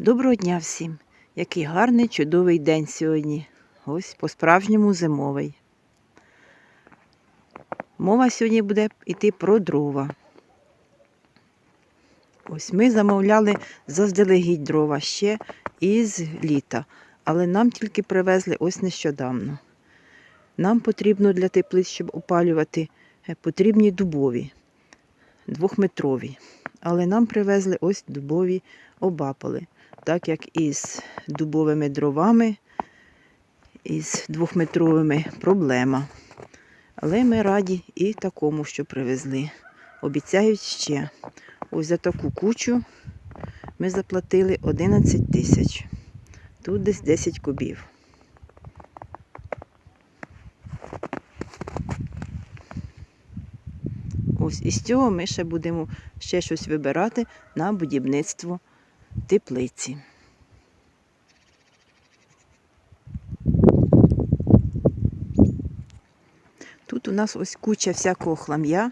Доброго дня всім! Який гарний чудовий день сьогодні. Ось по-справжньому зимовий. Мова сьогодні буде йти про дрова. Ось ми замовляли заздалегідь дрова ще із літа, але нам тільки привезли ось нещодавно. Нам потрібно для теплиць, щоб опалювати, е, потрібні дубові, двохметрові. Але нам привезли ось дубові обапали так як із дубовими дровами, із двохметровими проблема. Але ми раді і такому, що привезли. Обіцяють ще. Ось за таку кучу ми заплатили 11 тисяч. Тут десь 10 кубів. Ось із цього ми ще будемо ще щось вибирати на будівництво теплиці. Тут у нас ось куча всякого хлам'я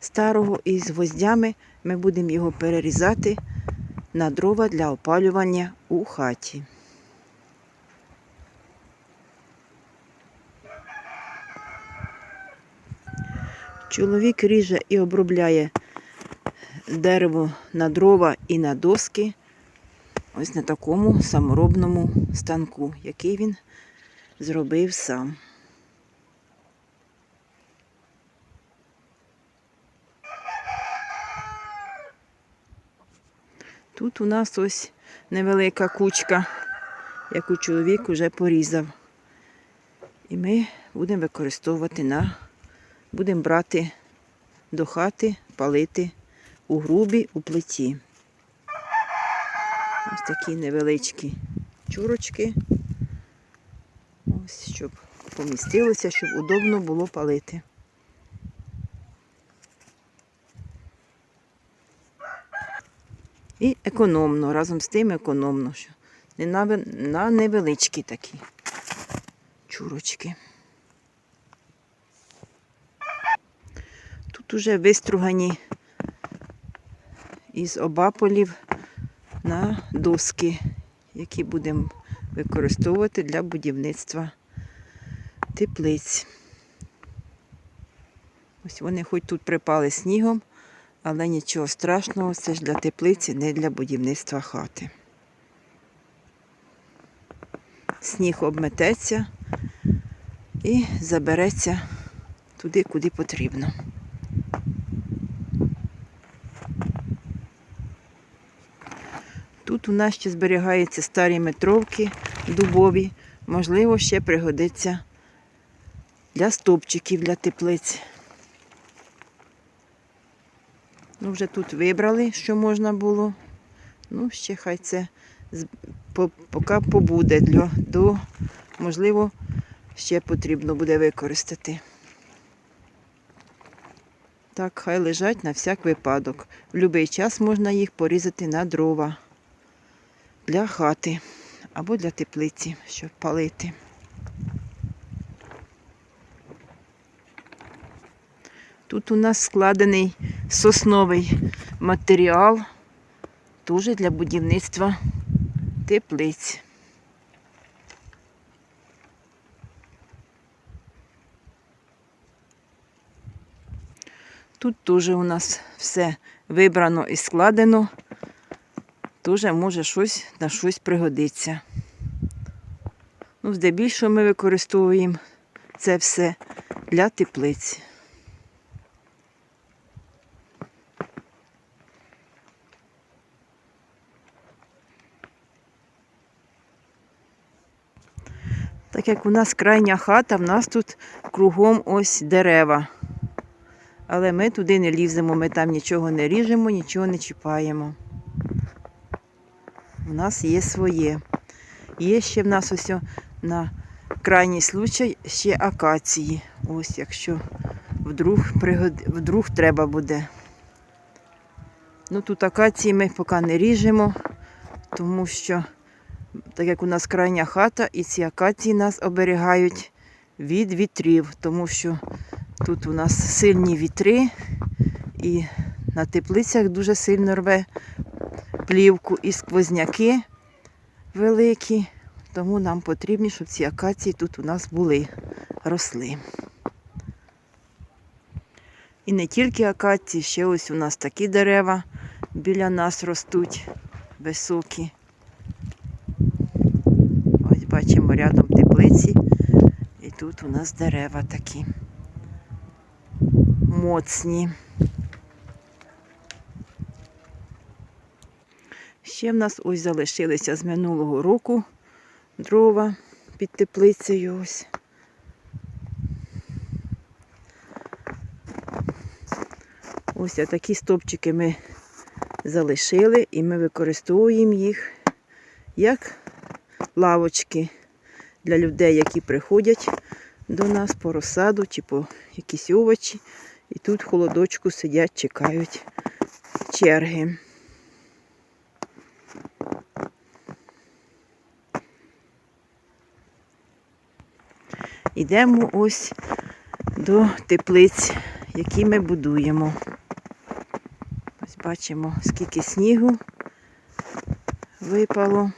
старого і з гвоздями ми будемо його перерізати на дрова для опалювання у хаті. Чоловік ріже і обробляє дерево на дрова і на доски. Ось на такому саморобному станку, який він зробив сам. Тут у нас ось невелика кучка, яку чоловік уже порізав. І ми будемо використовувати на, будемо брати до хати, палити у грубі у плиті. Ось такі невеличкі чурочки. Ось, щоб помістилося, щоб удобно було палити. І економно, разом з тим економно, що не на, на невеличкі такі чурочки. Тут уже вистругані із обаполів на доски, які будемо використовувати для будівництва теплиць. Ось вони хоч тут припали снігом, але нічого страшного, це ж для теплиці, не для будівництва хати. Сніг обмететься і забереться туди, куди потрібно. Тут у нас ще зберігаються старі метровки дубові. Можливо, ще пригодиться для стовпчиків, для теплиць. Ну, вже тут вибрали, що можна було. Ну, ще хай це поки побуде. Для, до, можливо, ще потрібно буде використати. Так, хай лежать на всяк випадок. В будь-який час можна їх порізати на дрова для хати або для теплиці, щоб палити. Тут у нас складений сосновий матеріал, теж для будівництва теплиць. Тут теж у нас все вибрано і складено теж може щось на щось пригодиться. Ну, здебільшого ми використовуємо це все для теплиць. Так як у нас крайня хата, в нас тут кругом ось дерева. Але ми туди не ліземо, ми там нічого не ріжемо, нічого не чіпаємо. У нас є своє. Є ще в нас ось на крайній случай ще акації. Ось якщо вдруг, пригод... вдруг треба буде. Ну тут акації ми поки не ріжемо, тому що, так як у нас крайня хата, і ці акації нас оберігають від вітрів, тому що тут у нас сильні вітри і на теплицях дуже сильно рве плівку і сквозняки великі, тому нам потрібно, щоб ці акації тут у нас були, росли. І не тільки акації, ще ось у нас такі дерева біля нас ростуть високі. Ось бачимо рядом теплиці. І тут у нас дерева такі моцні. Ще в нас ось залишилися з минулого року дрова під теплицею. Ось. Ось такі стопчики ми залишили і ми використовуємо їх як лавочки для людей, які приходять до нас по розсаду чи по якісь овочі. І тут холодочку сидять, чекають черги. Йдемо ось до теплиць, які ми будуємо. Ось бачимо, скільки снігу випало.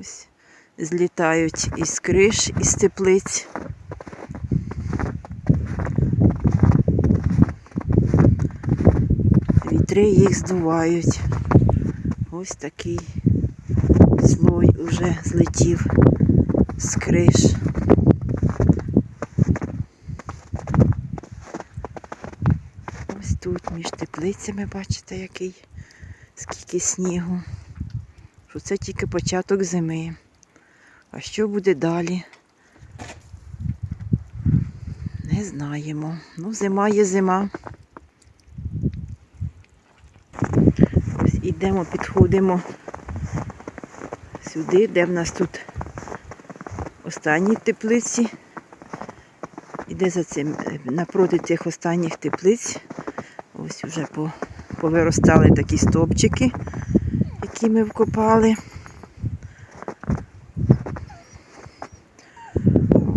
Ось злітають із криш, із теплиць. Вітри їх здувають. Ось такий слой уже злетів з криш. Ось тут між теплицями, бачите, який скільки снігу. Що це тільки початок зими. А що буде далі? Не знаємо. Ну, зима є зима. Ось ідемо, підходимо сюди, де в нас тут останні теплиці. Іде за цим, е, напроти цих останніх теплиць. Ось вже повиростали такі стовпчики, які ми вкопали.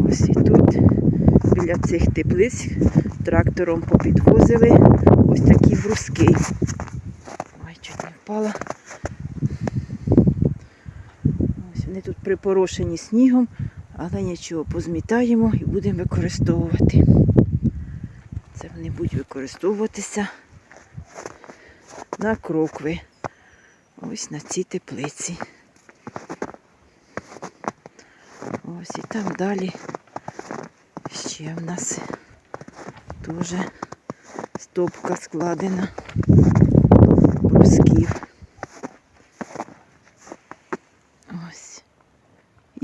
Ось і тут біля цих теплиць трактором попідвозили ось такі бруски. Ой, чуть не впала. Ось вони тут припорошені снігом, але нічого, позмітаємо і будемо використовувати. Це вони будуть використовуватися на крокви. Ось на цій теплиці. Ось і там далі ще в нас теж стопка складена брусків.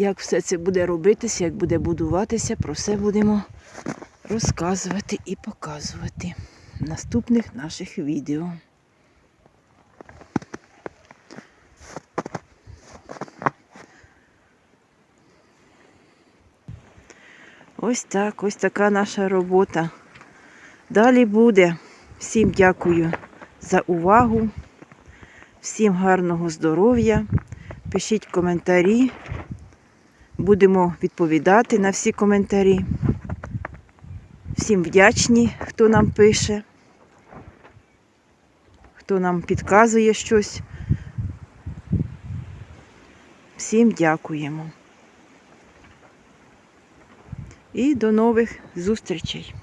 Як все це буде робитися, як буде будуватися, про все будемо розказувати і показувати в наступних наших відео. Ось так, ось така наша робота. Далі буде. Всім дякую за увагу, всім гарного здоров'я. Пишіть коментарі. Будемо відповідати на всі коментарі. Всім вдячні, хто нам пише, хто нам підказує щось. Всім дякуємо. І до нових зустрічей!